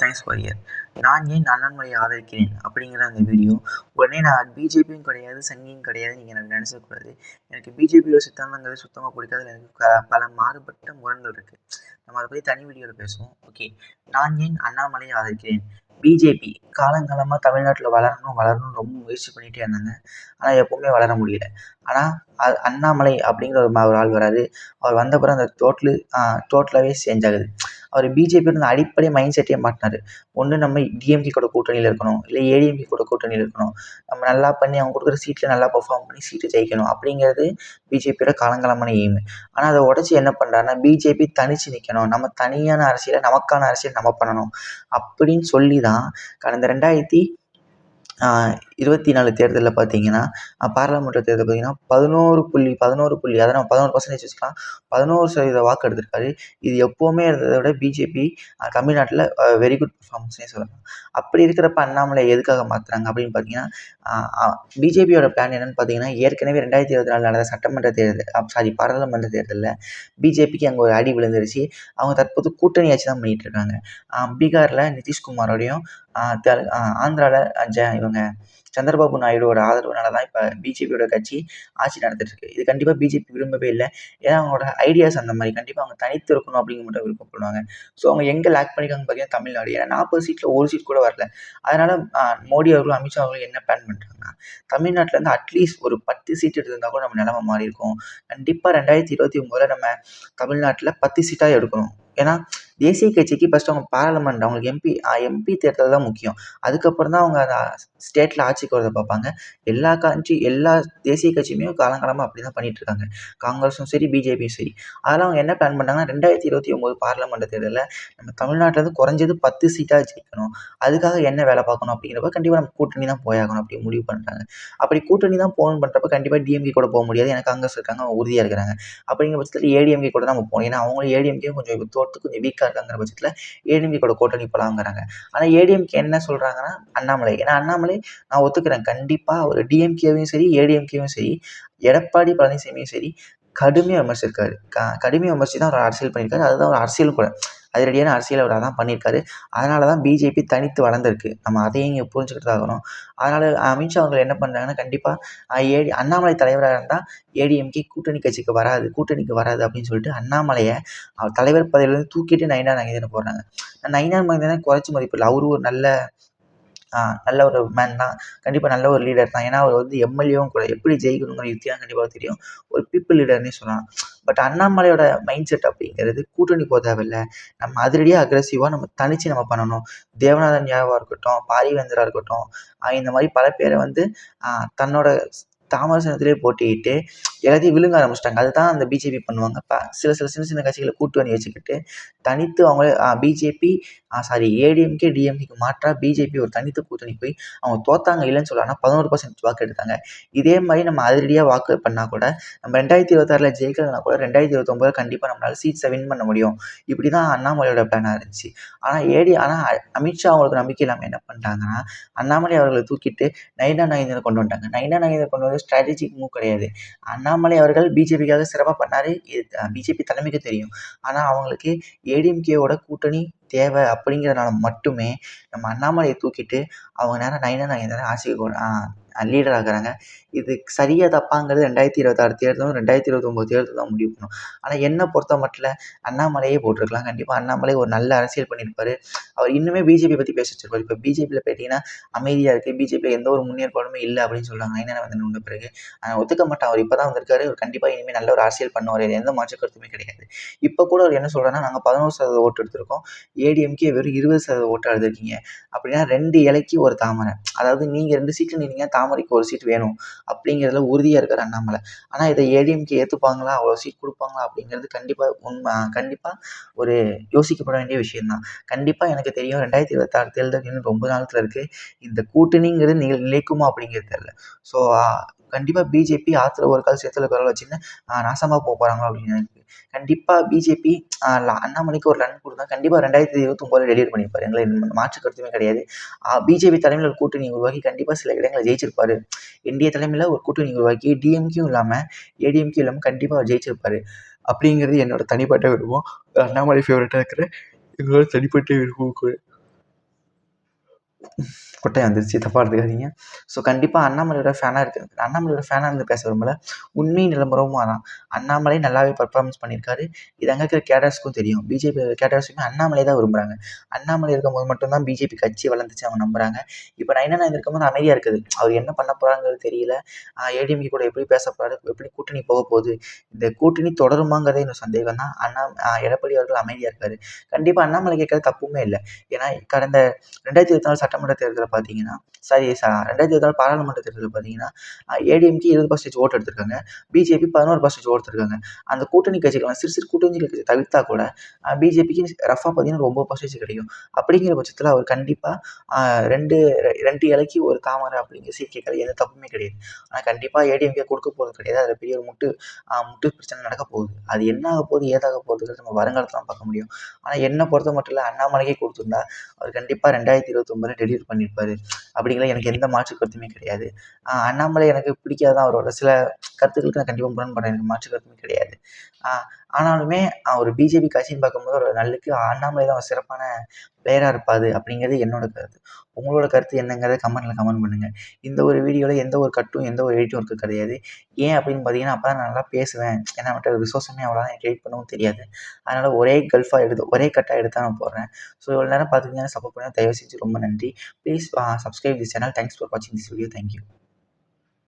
Thanks for year நான் ஏன் அண்ணாமலையை ஆதரிக்கிறேன் அப்படிங்கிற அந்த வீடியோ உடனே நான் பிஜேபியும் கிடையாது சங்கியும் கிடையாது நீங்கள் எனக்கு நினச்சக்கூடாது எனக்கு பிஜேபியோட சித்தாந்தங்கிறது சுத்தமாக பிடிக்காது எனக்கு பல மாறுபட்ட முரண்கள் இருக்குது நம்ம அதை பற்றி தனி வீடியோவில் பேசுவோம். ஓகே நான் ஏன் அண்ணாமலையை ஆதரிக்கிறேன்? பிஜேபி காலங்காலமாக தமிழ்நாட்டில் வளரணும் வளரணும்னு ரொம்ப முயற்சி பண்ணிகிட்டே இருந்தாங்க. ஆனால் எப்போவுமே வளர முடியல. ஆனால் அது அண்ணாமலை அப்படிங்கிற ஒரு ஒரு ஆள் வராரு. அவர் வந்த பிறகு அந்த டோட்டலு டோட்டலாகவே சேஞ்ச் ஆகுது. அவர் பிஜேபியோட அந்த அடிப்படை மைண்ட் செட்டே மாட்டினாரு. ஒன்று நம்ம டிஎம்கே கூட கூட்டணியில் இருக்கணும் இல்லை ஏடிஎம்கே கூட கூட்டணியில் இருக்கணும். நம்ம நல்லா பண்ணி அவங்க கொடுக்குற சீட்டில் நல்லா பர்ஃபார்ம் பண்ணி சீட்டு ஜெயிக்கணும். அப்படிங்கிறது பிஜேபியோட காலங்காலமான எய்ம் ஆனால் அதை உடச்சி என்ன பண்ணுறாருன்னா பிஜேபி தனிச்சு நிற்கணும் நம்ம தனியான அரசியலை நமக்கான அரசியல் நம்ம பண்ணணும். அப்படின்னு சொல்லி தான் கடந்த ரெண்டாயிரத்தி இருபத்தி நாலு தேர்தலில் பார்த்தீங்கன்னா பாராளுமன்ற தேர்தல் பார்த்தீங்கன்னா பதினோரு புள்ளி பதினோரு புள்ளி அதை நம்ம பதினோரு பர்சன்டேஜ் வச்சுக்கலாம். பதினோரு சதவீத வாக்கு எடுத்திருக்காரு. இது எப்போவுமே இருந்ததை விட பிஜேபி தமிழ்நாட்டில் வெரி குட் பர்ஃபார்மன்ஸ்னே சொல்லலாம். அப்படி இருக்கிறப்ப அண்ணாமலை எதுக்காக மாற்றுறாங்க அப்படின்னு பார்த்தீங்கன்னா பிஜேபியோட பிளான் என்னன்னு பார்த்தீங்கன்னா ஏற்கனவே ரெண்டாயிரத்தி இருபத்தி நாலு நடந்த சட்டமன்ற தேர்தல் சாரி பாராளுமன்ற தேர்தலில் பிஜேபிக்கு அங்கே ஒரு அடி விழுந்துருச்சு. அவங்க தற்போது கூட்டணி ஆட்சி தான் பண்ணிகிட்டு இருக்காங்க. பீகாரில் நிதிஷ்குமாரோடையும் ஆந்திராவில் ஜ இவங்க சந்திரபாபு நாயுடுவோட ஆதரவுனால தான் இப்போ பிஜேபியோட கட்சி ஆட்சி நடத்திட்டு இருக்கு. இது கண்டிப்பாக பிஜேபி விரும்பவே இல்லை. ஏன்னா அவங்களோட ஐடியாஸ் அந்த மாதிரி. கண்டிப்பாக அவங்க தனித்து இருக்கணும் அப்படிங்க மட்டும் விருப்பப்படுவாங்க. ஸோ அவங்க எங்கே லேக் பண்ணியிருக்காங்க பார்த்தீங்கன்னா தமிழ்நாடு. ஏன்னா நாற்பது சீட்டில் ஒரு சீட் கூட வரல. அதனால் மோடி அவர்களும் அமித்ஷா அவர்களும் என்ன பிளான் பண்ணுறாங்கன்னா தமிழ்நாட்டிலேருந்து அட்லீஸ்ட் ஒரு பத்து சீட் எடுத்திருந்தா கூட நம்ம நிலமை மாறி இருக்கும் கண்டிப்பாக ரெண்டாயிரத்தி இருபத்தி ஒம்போதில் நம்ம தமிழ்நாட்டில் பத்து சீட்டாக எடுக்கணும். ஏன்னா தேசிய கட்சிக்கு ஃபஸ்ட்டு அவங்க பாராளுமன்றம் அவங்களுக்கு எம்பி எம்பி தேர்தல் தான் முக்கியம். அதுக்கப்புறம் தான் அவங்க அந்த ஸ்டேட்டில் ஆட்சிக்கு வரதை பார்ப்பாங்க. எல்லா கட்சி எல்லா தேசிய கட்சியுமே காலங்காலமாக அப்படி தான் பண்ணிட்டு இருக்காங்க காங்கிரஸும் சரி பிஜேபியும் சரி. அதெல்லாம் அவங்க என்ன பிளான் பண்ணாங்கன்னா ரெண்டாயிரத்தி இருபத்தி ஒம்பது பாராளுமன்ற தேர்தலில் நம்ம தமிழ்நாட்டிலேருந்து குறைஞ்சது பத்து சீட்டாக ஜெயிக்கணும். அதுக்காக என்ன வேலை பார்க்கணும் அப்படிங்கிறப்ப கண்டிப்பாக நம்ம கூட்டணி தான் போயாகணும் அப்படி முடிவு பண்ணுறாங்க அப்படி கூட்டணி தான் போகணும் பண்ணுறப்ப கண்டிப்பாக டிஎம்கே கூட போக முடியாது. ஏன்னா காங்கிரஸ் இருக்காங்க அவங்க உறுதியாக இருக்கிறாங்க. அப்படிங்கிற பட்சத்தில் ஏடிஎம்கே கூட நம்ம போகணும். ஏன்னா அவங்களும் ஏடிஎம்கே கொஞ்சம் தோற்று கொஞ்சம் வீக்காக இருக்காங்கிற பட்சத்தில் ஏடிஎம்கே கூட கூட்டணி போலாங்கிறாங்க ஆனால் ஏடிஎம்கே என்ன சொல்கிறாங்கன்னா அண்ணாமலை. ஏன்னா அண்ணாமலை நான் ஒத்துக்கிறேன். கண்டிப்பாக அவர் டிஎம்கேவையும் சரி ஏடிஎம்கேவும் சரி எடப்பாடி பழனிசாமியும் சரி கடுமையாக விமர்சிருக்காரு க கடுமையாக விமர்சித்து தான் அவர் அரசியல் பண்ணியிருக்காரு. அதுதான் ஒரு அரசியல் கூட. அதிரடியான அரசியல் அவர் அதான் பண்ணியிருக்காரு. அதனால தான் பிஜேபி தனித்து வளர்ந்துருக்கு. நம்ம அதையும் இங்கே புரிஞ்சுக்கிட்டு ஆகணும் அதனால் அமித்ஷா அவர்கள் என்ன பண்ணுறாங்கன்னா கண்டிப்பாக ஏடி அண்ணாமலை தலைவராக இருந்தால் ஏடிஎம்கே கூட்டணி கட்சிக்கு வராது கூட்டணிக்கு வராது அப்படின்னு சொல்லிட்டு அண்ணாமலையை அவர் தலைவர் பதவியிலேருந்து தூக்கிட்டு நைனா நகைதனை போடுறாங்க. நைனா நகைதனை குறைச்சி மதிப்பு இல்லை. அவரும் ஒரு நல்ல நல்ல ஒரு மேன் தான். கண்டிப்பாக நல்ல ஒரு லீடர் தான். ஏன்னா அவர் வந்து எம்எல்ஏவும் கூட எப்படி ஜெயிக்கணுங்கிற யுக்தியாக கண்டிப்பாக தெரியும். ஒரு பீப்புள் லீடர்னே சொல்லலாம். பட் அண்ணாமலையோட மைண்ட் செட் அப்படிங்கிறது கூட்டணி போக தேவையில்ல. நம்ம அதிரடியாக அக்ரெசிவாக நம்ம தனித்து நம்ம பண்ணணும். தேவநாதன் யாவாக இருக்கட்டும் பாரிவேந்தராக இருக்கட்டும் இந்த மாதிரி பல பேரை வந்து தன்னோட தாமரசனத்திலே போட்டிக்கிட்டு எல்லாத்தையும் விழுங்க ஆரம்பிச்சிட்டாங்க. அதுதான் அந்த பிஜேபி பண்ணுவாங்க இப்போ சில சில சின்ன சின்ன கட்சிகளை கூட்டணி வச்சுக்கிட்டு தனித்து அவங்களே பிஜேபி சாரி ஏடிஎம்கே டிஎம்கேக்கு மாற்றாக பிஜேபி ஒரு தனித்து கூட்டணி போய் அவங்க தோத்தாங்க இல்லைன்னு சொல்லலாம் பதினோரு பர்சன்ட் வாக்கு எடுத்தாங்க. இதே மாதிரி நம்ம அதிரடியாக வாக்கு பண்ணால் கூட நம்ம ரெண்டாயிரத்தி இருபத்தாறில் ஜெயிக்கலனா கூட ரெண்டாயிரத்தி இருபத்தொம்போது கண்டிப்பாக நம்மளால் சீட்ஸை வின் பண்ண முடியும். இப்படி தான் அண்ணாமலையோட பிளானாக இருந்துச்சு. ஆனால் ஏடி ஆனால் அமித்ஷா அவங்களுக்கு நம்பிக்கை இல்லாமல் என்ன பண்ணிட்டாங்கன்னா அண்ணாமலை அவர்களை தூக்கிட்டு நைனா நகேந்திரனை கொண்டு வந்துட்டாங்க. நைனா நகேந்திரன் கொண்டு வந்து ஸ்ட்ராட்டஜிக் மூவ் கிடையாது. அண்ணா அண்ணாமலை அவர்கள் பிஜேபிக்காக சிறப்பாக பண்ணார். பிஜேபி தலைமைக்கு தெரியும். ஆனால் அவங்களுக்கு ஏடிஎம்கேவோட கூட்டணி தேவை அப்படிங்கிறனால மட்டுமே நம்ம அண்ணாமலையை தூக்கிட்டு அவங்க நேரம் நைனா நகேந்திரன் ஆட்சிக்கு லீடர் ஆகிறாங்க. இது சரியாக தப்பாங்கிறது ரெண்டாயிரத்தி இருபத்தாறு தேர்தலும் ரெண்டாயிரத்தி இருபத்தொம்போது தேர்தலும் தான் முடிவு பண்ணும். ஆனால் என்னை பொறுத்த மட்டும் அண்ணாமலையே போட்டிருக்கலாம். கண்டிப்பாக அண்ணாமலை ஒரு நல்ல அரசியல் பண்ணியிருப்பார். அவர் இன்னுமே பிஜேபி பற்றி பேச வச்சிருப்பார். இப்போ பிஜேபியில் போயிட்டீங்கன்னா அமைதியாக இருக்குது பிஜேபியில் எந்த ஒரு முன்னேற்பாடுமே இல்லை அப்படின்னு சொல்கிறாங்க நைனா வந்து வந்த பிறகு. ஒத்துக்க மாட்டான். அவர் இப்போ தான் வந்திருக்காரு. அவர் கண்டிப்பாக இனிமேல் நல்ல ஒரு அரசியல் பண்ணுவார். எந்த மாற்று கருத்துமே கிடையாது. இப்போ கூட அவர் என்ன சொல்கிறேன்னா நாங்கள் பதினோரு சதவீத ஓட்டு எடுத்திருக்கோம். ஏடிஎம்கே வெறும் இருபது சதவீத ஓட்டு எடுத்திருக்கீங்க. அப்படின்னா ரெண்டு இலைக்கு ஒரு தாமரை. அதாவது நீங்கள் ரெண்டு சீட்டில் நின்னீங்க தாமரைக்கு ஒரு சீட் வேணும் அப்படிங்கிறதுல உறுதியாக இருக்கார் அண்ணாமலை. ஆனால் இதை ஏடிஎம்கே ஏற்றுப்பாங்களா அவ்வளோ சீட் கொடுப்பாங்களா? அப்படிங்கிறது கண்டிப்பாக உண்மை கண்டிப்பாக ஒரு யோசிக்கப்பட வேண்டிய விஷயந்தான் கண்டிப்பாக எனக்கு தெரியும் ரெண்டாயிரத்தி இருபத்தாறு தேர்தல் இன்னும் ரொம்ப நாளத்தில் இருக்குது இந்த கூட்டணிங்கிறது நிலை நிலைக்குமா அப்படிங்கிறது தெரில ஸோ கண்டிப்பாக பிஜேபி ஆற்றுல ஒரு கால் சேத்துல குரல் வச்சுன்னு நாசமாக போக போகிறாங்களோ அப்படின்னு எனக்கு கண்டிப்பாக பிஜேபி அண்ணாமலைக்கு ஒரு ரன் கொடுத்தா கண்டிப்பாக ரெண்டாயிரத்தி இருபத்தொம்போதில் டெலிவரி பண்ணியிருப்பாரு. எங்களை மாற்று கருத்துமே கிடையாது. பிஜேபி தலைமையில் ஒரு கூட்டணி உருவாக்கி கண்டிப்பாக சில இடங்களை ஜெயிச்சிருப்பாரு. என்டிஏ தலைமையில் ஒரு கூட்டணி உருவாக்கி டிஎம்கியும் இல்லாமல் ஏடிஎம்கியும் இல்லாமல் கண்டிப்பாக அவர் ஜெயிச்சிருப்பாரு. அப்படிங்கிறது என்னோட தனிப்பட்ட விருப்பம். அண்ணாமலை ஃபேவரட்டாக இருக்கிற எங்களோட தனிப்பட்ட விருப்பம் கூட வந்துருச்சு தப்பாக எடுத்துக்காதீங்க. ஸோ கண்டிப்பாக அண்ணாமலையோட ஃபேனாக இருக்குது அண்ணாமலையோட ஃபேனாக இருந்து பேச விரும்பல. உண்மை நிலம்பரமும் அதான். அண்ணாமலை நல்லாவே பர்ஃபார்மன்ஸ் பண்ணியிருக்காரு. இது அங்கே இருக்கிற கேடர்ஸ்க்கும் தெரியும். பிஜேபி கேடர்ஸுமே அண்ணாமலை தான் விரும்புகிறாங்க அண்ணாமலை இருக்கும்போது மட்டும்தான் பிஜேபி கட்சி வளர்ந்துச்சு அவங்க நம்புகிறாங்க இப்போ நான் என்னென்ன இருக்கும்போது அமைதியாக இருக்குது. அவர் என்ன பண்ண போகிறாங்கிறது தெரியல. ஏடிஎம்கே கூட எப்படி பேச போகிறாரு எப்படி கூட்டணி போக போகுது? இந்த கூட்டணி தொடருமாங்கிறதே இன்னும் சந்தேகம் தான். அண்ணா எடப்பாடி அவர்கள் அமைதியாக இருக்காரு. கண்டிப்பாக அண்ணாமலை கேட்கறது தப்புமே இல்லை. ஏன்னா கடந்த ரெண்டாயிரத்தி இருபத்தி நாலு சட்டமன்ற தேர்தலில் பார்த்தீங்கன்னா சாரி ரெண்டாயிரத்தி இருபத்தி நாலு பாராளுமன்ற தேர்தலில் பார்த்தீங்கன்னா ஏடிஎம்கே இருபது பர்சன்டேஜ் ஓட்டு எடுத்திருக்காங்க. பிஜேபி பதினோரு பர்சன்டேஜ் ஓட்டு எடுத்திருக்காங்க. அந்த கூட்டணி கட்சிகள் சிறு சிறு கூட்டணி கட்சி தவிர்த்தா கூட பிஜேபிக்கு ரஃபாக பார்த்தீங்கன்னா ரொம்ப பர்சன்டேஜ் கிடைக்கும். அப்படிங்கிற பட்சத்தில் அவர் கண்டிப்பாக ரெண்டு ரெண்டு இலைக்கு ஒரு தாமரை அப்படிங்கிற சீக்கிரம் எந்த தப்புமே கிடையாது. ஆனால் கண்டிப்பாக ஏடிஎம்கே கொடுக்க போகிறது கிடையாது. அதில் பெரிய ஒரு முட்டு முட்டு பிரச்சனை நடக்க போகுது. அது என்ன ஆக போகுது ஏதாக போகுதுங்கிறது நம்ம வருங்காலத்தில் பார்க்க முடியும். ஆனால் என்னை பொறுத்த மட்டும் இல்லை அண்ணாமலைக்கே கொடுத்துருந்தா அவர் கண்டிப்பாக ரெண்டாயிரத்தி இருபத்தொம்பது டெலிவர் பண்ணியிருப்பார் அப்படிங்கிற எனக்கு எந்த மாற்று கருத்துமே கிடையாது. அண்ணாமலை எனக்கு பிடிக்காதான் அவரோட. சில கருத்துக்களுக்கு நான் கண்டிப்பாக முரண்படுறேன் எனக்கு மாற்று கருத்துமே கிடையாது. ஆனாலுமே ஒரு பிஜேபி கட்சின்னு பார்க்கும்போது ஒரு நல்லுக்கு அண்ணாமலை தான் ஒரு சிறப்பான பிளேயராக இருப்பார் அப்படிங்கிறது என்னோட கருத்து. உங்களோட கருத்து என்னங்கிறத கமெண்ட்டில் கமெண்ட் பண்ணுங்கள் இந்த ஒரு வீடியோவில் எந்த ஒரு கட்டும் எந்த ஒரு எடிட்டும் இருக்குது கிடையாது. ஏன் அப்படின்னு பார்த்தீங்கன்னா அப்போ தான் நான் நல்லா பேசுவேன். ஏன்னா மட்டும் ரிசோர்ஸுமே அவ்வளோதான். எனக்கு எடிட் பண்ணவும் தெரியாது. அதனால் ஒரே கல்ஃபாக எடுத்து ஒரே கட்டாக எடுத்து நான் போடுறேன். ஸோ இவ்வளோ நேரம் பார்த்துக்கிங்கன்னா சப்போர்ட் பண்ணி தயவு செஞ்சு ரொம்ப நன்றி. Please subscribe this channel thanks for வாட்சிங் திஸ் வீடியோ தேங்க்யூ